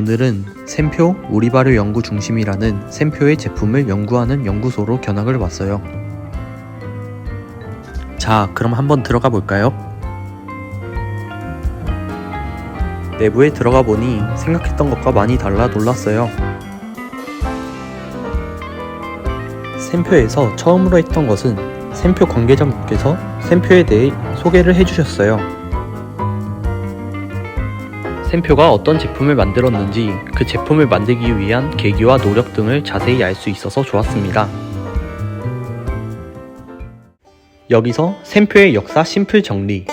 오늘은 샘표 우리발효 연구 중심이라는 샘표의 제품을 연구하는 연구소로 견학을 왔어요. 자, 그럼 한번 들어가 볼까요? 내부에 들어가 보니 생각했던 것과 많이 달라 놀랐어요. 샘표에서 처음으로 했던 것은 샘표 관계자분께서 샘표에 대해 소개를 해주셨어요. 샘표가 어떤 제품을 만들었는지 그 제품을 만들기 위한 계기와 노력 등을 자세히 알 수 있어서 좋았습니다. 여기서 샘표의 역사 심플 정리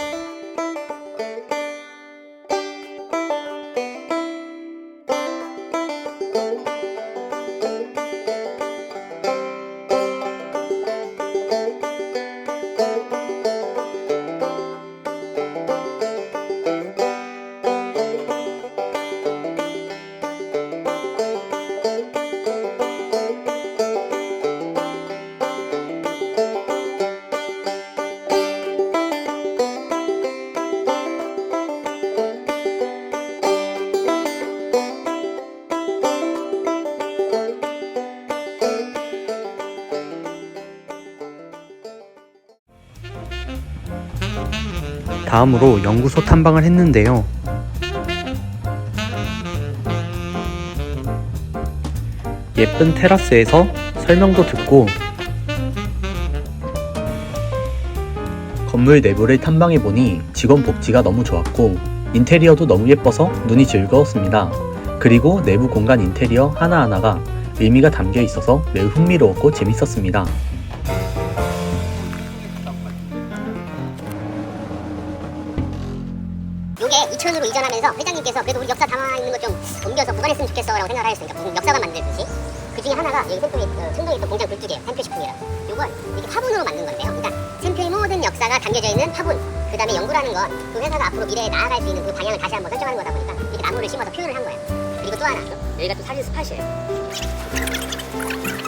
다음으로 연구소 탐방을 했는데요. 예쁜 테라스에서 설명도 듣고 건물 내부를 탐방해 보니 직원 복지가 너무 좋았고 인테리어도 너무 예뻐서 눈이 즐거웠습니다. 그리고 내부 공간 인테리어 하나하나가 의미가 담겨 있어서 매우 흥미로웠고 재밌었습니다. 요게 2000으로 이전하면서 회장님께서 그래도 우리 역사 담아 있는 것 좀 옮겨서 보관했으면 좋겠어라고 생각을 하셨으니까 무슨 역사관 만들듯이. 그 중에 하나가 여기 샘표에 어, 청동에 있던 공장 굴뚝이에요. 샘표 식품이라. 요걸 이렇게 화분으로 만든 건데요. 그러니까 샘표의 모든 역사가 담겨져 있는 화분 그 다음에 연구라는 건 그 회사가 앞으로 미래에 나아갈 수 있는 그 방향을 다시 한번 설정하는 거다 보니까 이렇게 나무를 심어서 표현을 한 거예요. 그리고 또 하나 여기가 또 사진 스팟이에요.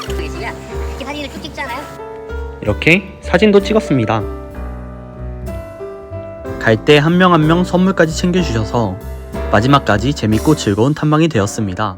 여기 지금 이렇게 사진을 쭉 찍잖아요. 이렇게 사진도 찍었습니다. 갈 때 한 명 한 명 선물까지 챙겨주셔서 마지막까지 재밌고 즐거운 탐방이 되었습니다.